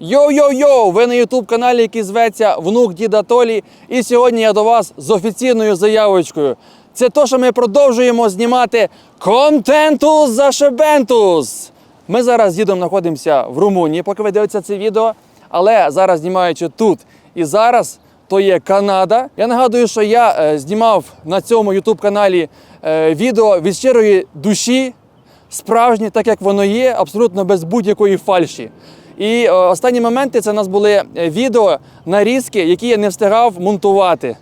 Йоу-йоу-йоу! Ви на ютуб каналі, який зветься Внук Діда Толі. І сьогодні я до вас з офіційною заявочкою. Це то, що ми продовжуємо знімати контентус за Шебентус. Ми зараз з дідом знаходимося в Румунії, поки ви дивитеся це відео. Але зараз знімаючи тут і зараз, то є Канада. Я нагадую, що я е, знімав на цьому ютуб каналі е, відео від щирої душі, справжнє, так як воно є, абсолютно без будь-якої фальші. І е, останні моменти це у нас були е, відео нарізки, які я не встигав монтувати.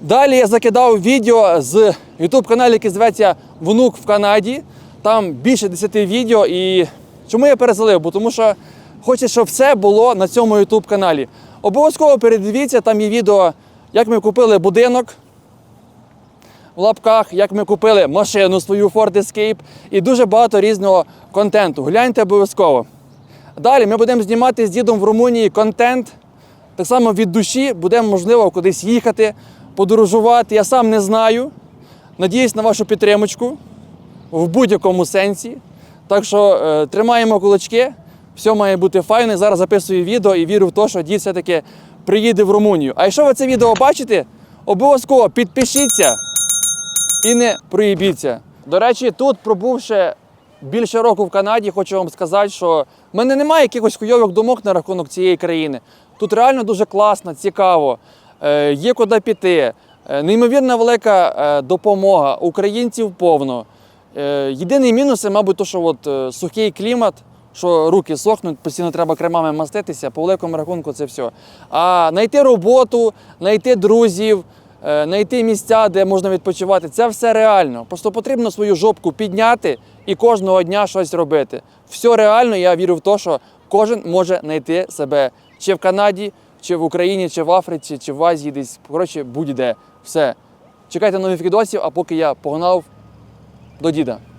Далі я закидав відео з YouTube каналу, який зветься Внук в Канаді. Там більше 10 відео. І чому я переселив? Бо тому що хочу, щоб все було на цьому YouTube каналі. Обов'язково передивіться, там є відео, як ми купили будинок в лапках, як ми купили машину свою Ford Escape і дуже багато різного контенту. Гляньте обов'язково. Далі ми будемо знімати з дідом в Румунії контент. Так само від душі будемо, можливо, кудись їхати, подорожувати. Я сам не знаю. Надіюсь на вашу підтримочку в будь-якому сенсі. Так що е, тримаємо кулачки, все має бути файно. Зараз записую відео і вірю в те, що дід все-таки приїде в Румунію. А якщо ви це відео бачите, обов'язково підпишіться і не проїбіться. До речі, тут пробувши більше року в Канаді, хочу вам сказати, що в мене немає якихось хуйових думок на рахунок цієї країни. Тут реально дуже класно, цікаво, е, є куди піти. Е, Неймовірна велика е, допомога. Українців повно. Е, Єдиний мінус мабуть, то, що от, е, сухий клімат, що руки сохнуть, постійно треба кремами маститися, по великому рахунку це все. А знайти роботу, знайти друзів, знайти місця, де можна відпочивати, це все реально. Просто потрібно свою жопку підняти і кожного дня щось робити. Все реально, я вірю в те, що кожен може знайти себе чи в Канаді, чи в Україні, чи в Африці, чи в Азії, десь коротше, будь-де. Все. Чекайте нових відосів, а поки я погнав до діда.